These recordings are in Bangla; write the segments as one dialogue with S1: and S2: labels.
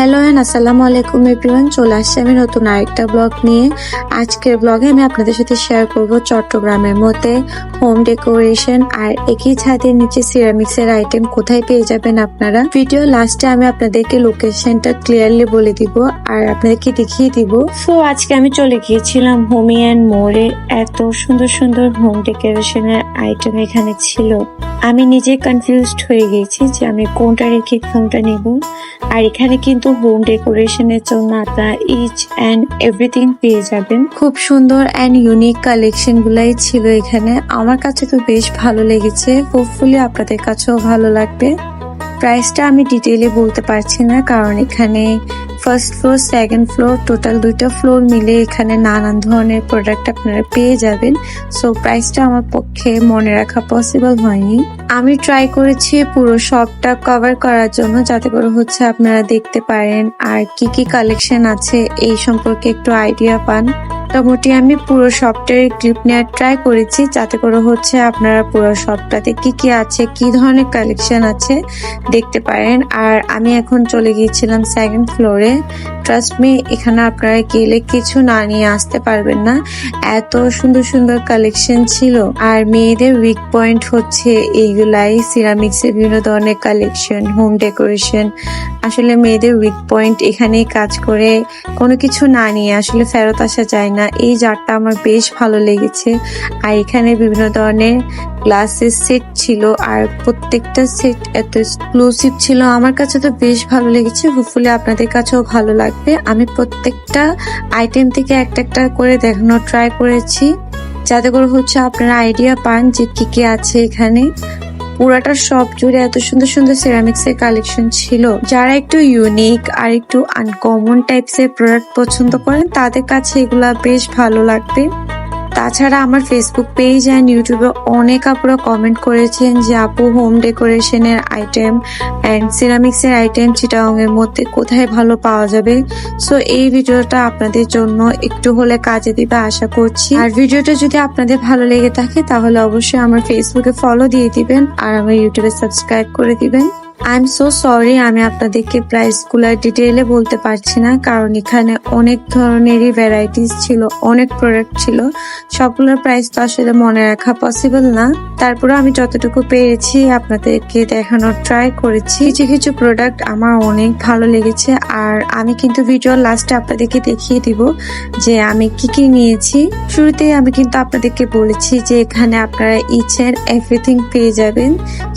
S1: হ্যালো এন্ড আসসালামু আলাইকুম এভরিওয়ান, চলে আসছি আমি নতুন আরেকটা ব্লগ নিয়ে। আজকের ব্লগে আমি আপনাদের সাথে শেয়ার করব চট্টগ্রামের মধ্যে হোম ডেকোরেশন আর একই ছাদের নিচে সিরামিক্স এর আইটেম কোথায় পেয়ে যাবেন আপনারা। ভিডিও লাস্টে আমি আপনাদেরকে লোকেশনটা ক্লিয়ারলি বলে দিব আর আপনাদেরকে দেখিয়ে দিব। সো আজকে আমি চলে গিয়েছিলাম হোমি অ্যান্ড মোড়ে এত সুন্দর সুন্দর হোম ডেকোরেশনের আইটেম এখানে ছিল। আমি নিজে কনফিউজড হয়ে গেছি যে আমি কোনটা রেখে কোনটা নেব। আর এখানে কিন্তু হোম ডেকোরেশনের জন্য আপনারা ইচ অ্যান্ড এভরিথিং পেয়ে যাবেন। খুব সুন্দর অ্যান্ড ইউনিক কালেকশন গুলাই ছিল এখানে। আমার কাছে তো বেশ ভালো লেগেছে। হোপফুলি আপনাদের কাছেও ভালো লাগবে। প্রাইসটা আমি ডিটেইলে বলতে পারছি না, কারণ এখানে first floor second floor total দুইটা ফ্লোর মিলে এখানে নানান ধরনের প্রোডাক্ট আপনারা পেয়ে যাবেন। সো প্রাইসটা আমার পক্ষে মনে রাখা পসিবল হয়নি। আমি ট্রাই করেছি পুরো শপটা কভার করার জন্য, যাতে করে হচ্ছে আপনারা দেখতে পারেন আর কি কি কালেকশন আছে, এই সম্পর্কে একটু আইডিয়া পান। মোটামুটি আমি পুরো শপটার ক্লিপ নেওয়ার ট্রাই করেছি, যাতে করে হচ্ছে আপনারা পুরো শপটাতে কি কি আছে, কি ধরনের কালেকশন আছে দেখতে পারেন। আর আমি এখন চলে গিয়েছিলাম সেকেন্ড ফ্লোরে ট্রাস্ট মি এখানে আপনারা গেলে কিছু না নিয়ে আসতে পারবেন না। এত সুন্দর সুন্দর কালেকশন ছিল। আর মেয়েদের উইক পয়েন্ট হচ্ছে এইগুলাই সিরামিক্স এর বিভিন্ন ধরনের কালেকশন হোম ডেকোরেশন আসলে মেয়েদের উইক পয়েন্ট এখানেই কাজ করে। কোনো কিছু না নিয়ে আসলে ফেরত আসা যায় না। এই জারটা আমার বেশ ভালো লেগেছে। আর এখানে বিভিন্ন ধরনের গ্লাসের সেট ছিল, আর প্রত্যেকটা সেট এত এক্সক্লুসিভ ছিল। আমার কাছে তো বেশ ভালো লেগেছে হোপফুলি আপনাদের কাছেও ভালো লাগবে। আমি প্রত্যেকটা আইটেম থেকে একটা একটা করে দেখানোর ট্রাই করেছি। যাতে করে হচ্ছে আপনারা আইডিয়া পান যে কি কি আছে এখানে। পুরাটা সব জুড়ে এত সুন্দর সুন্দর সিরামিক্স এর কালেকশন ছিল। যারা একটু ইউনিক আর একটু আনকমন টাইপস এর প্রোডাক্ট পছন্দ করেন, তাদের কাছে এগুলা বেশ ভালো লাগবে। তাছাড়া আমার ফেসবুক পেজ অ্যান্ড ইউটিউবে অনেক আপুরা কমেন্ট করেছেন যে, আপু হোম ডেকোরেশনের আইটেম অ্যান্ড সিরামিক্সের আইটেম চিটাং এর মধ্যে কোথায় ভালো পাওয়া যাবে? সো এই ভিডিওটা আপনাদের জন্য একটু হলে কাজে দিবে আশা করছি। আর ভিডিওটা যদি আপনাদের ভালো লেগে থাকে, তাহলে অবশ্যই আমার ফেসবুকে ফলো দিয়ে দিবেন আর আমার ইউটিউবে সাবস্ক্রাইব করে দিবেন। আই এম সো সরি আমি আপনাদেরকে প্রাইসগুলার ডিটেইলে বলতে পারছি না, কারণ এখানে অনেক ধরনেরই ভ্যারাইটিস ছিল, অনেক প্রোডাক্ট ছিল। সবগুলোর প্রাইস তো আসলে মনে রাখা পসিবল না। তারপরে আমি যতটুকু পেরেছি আপনাদেরকে দেখানোর ট্রাই করেছি। কিছু কিছু প্রোডাক্ট আমার অনেক ভালো লেগেছে, আর আমি কিন্তু ভিডিও লাস্টে আপনাদেরকে দেখিয়ে দিব যে আমি কি কি নিয়েছি। শুরুতেই আমি কিন্তু আপনাদেরকে বলেছি যে এখানে আপনারা ইচ এন্ড এভরিথিং পেয়ে যাবেন।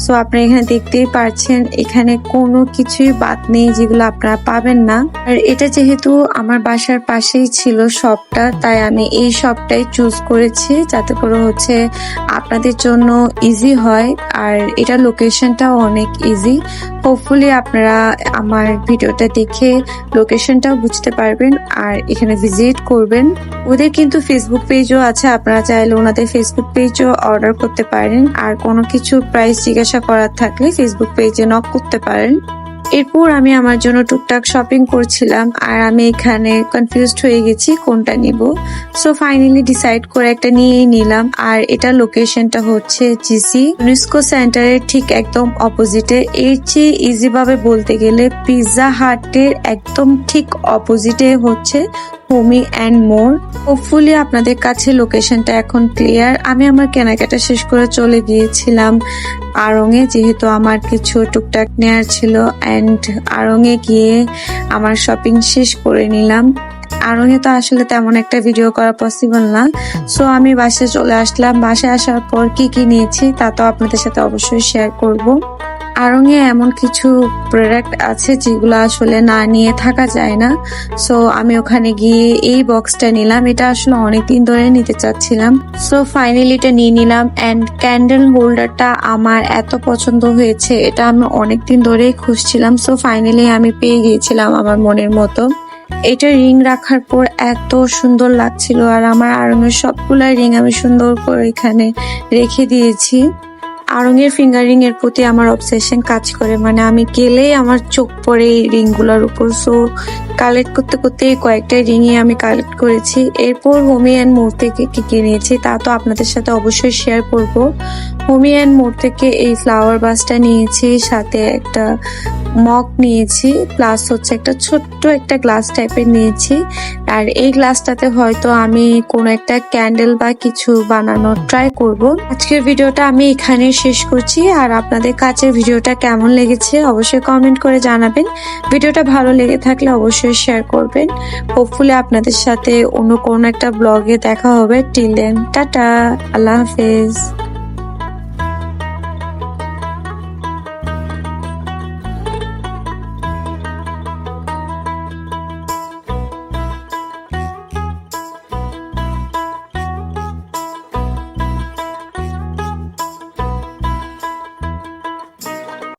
S1: সো আপনারা এখানে দেখতেই পারছেন এখানে কোনো কিছুই বাদ নেই যেগুলো আপনারা পাবেন না। আর এটা যেহেতু আমার বাসার পাশেই ছিল শপটা, তাই আমি এই শপটাই চুজ করেছি যাতে করে হচ্ছে আপনাদের জন্য ইজি হয়। আর এটা লোকেশনটাও অনেক ইজি হোপফুলি আপনারা আমার ভিডিওটা দেখে লোকেশনটাও বুঝতে পারবেন আর এখানে ভিজিট করবেন। ওদের কিন্তু ফেসবুক পেজও আছে, আপনারা চাইলে ওনাদের ফেসবুক পেজও অর্ডার করতে পারেন। আর কোনো কিছু প্রাইস জিজ্ঞাসা করার থাকলে ফেসবুক পেজে নক করতে পারেন। এরপর আমি আমার জন্য টুকটাক শপিং করছিলাম আর আমি এখানে কনফিউজড হয়ে গেছি কোনটা নিব। সো ফাইনালি ডিসাইড করে একটা নিয়েই নিলাম। আর এটা লোকেশনটা হচ্ছে জিসি ইউনেস্কো সেন্টারের ঠিক একদম অপোজিটে এর চেয়ে ইজিভাবে বলতে গেলে পিৎজা হাটের একদম ঠিক অপোজিটে হচ্ছে হোমি অ্যান্ড মোর। হোপফুলি আপনাদের কাছে লোকেশনটা এখন ক্লিয়ার আমি আমার কেনাকাটা শেষ করে চলে গিয়েছিলাম আড়ংয়ে যেহেতু আমার কিছু টুকটাক নেয়ার ছিল। অ্যান্ড আড়ংয়ে গিয়ে আমার শপিং শেষ করে নিলাম। আড়ংয়ে তো আসলে তেমন একটা ভিডিও করা পসিবল না। সো আমি বাসায় চলে আসলাম। বাসায় আসার পর কি কি নিয়েছি তা তো আপনাদের সাথে অবশ্যই শেয়ার করব। আড়ংয়ে এমন কিছু প্রোডাক্ট আছে যেগুলো আসলে না নিয়ে থাকা যায় না। সো আমি ওখানে গিয়ে এই বক্সটা নিলাম। এটা আসলে অনেকদিন ধরে নিতে চাচ্ছিলাম। সো ফাইনালি এটা নিয়ে নিলাম অ্যান্ড ক্যান্ডেল হোল্ডারটা আমার এত পছন্দ হয়েছে, এটা আমি অনেকদিন ধরেই খুঁজছিলাম। সো ফাইনালি আমি পেয়ে গিয়েছিলাম আমার মনের মতো। এটা রিং রাখার পর এত সুন্দর লাগছিল আর আমার আরঙের সবগুলা রিং আমি সুন্দর করে এখানে রেখে দিয়েছি। আড়ঙের ফিঙ্গারিং এর প্রতি আমার অবসেশন কাজ করে। মানে আমি গেলেই আমার চোখ পড়ে এই রিংগুলার উপর। সো কালেক্ট করতে করতে কয়েকটা রিংই আমি কালেক্ট করেছি। এরপর হোমি অ্যান্ড মোর থেকে কি কিনেছি তা তো আপনাদের সাথে অবশ্যই শেয়ার করব। হোমি অ্যান্ড মোর থেকে এই ফ্লাওয়ার বাসটা নিয়েছি, সাথে একটা মগ নিয়েছি প্লাস হচ্ছে একটা ছোট্ট একটা গ্লাস টাইপের নিয়েছি। আর এই গ্লাসটাতে হয়তো আমি কোনো একটা ক্যান্ডেল বা কিছু বানানোর ট্রাই করব। আজকের ভিডিওটা আমি এখানে শেষ করছি। আর আপনাদের কাছে ভিডিওটা কেমন লেগেছে অবশ্যই কমেন্ট করে জানাবেন। ভিডিওটা ভালো লেগে থাকলে অবশ্যই শেয়ার করবেন। হোপফুলি আপনাদের সাথে অন্য কোনো একটা ব্লগে দেখা হবে। টিল দেন টাটা, আল্লাহ হাফেজ।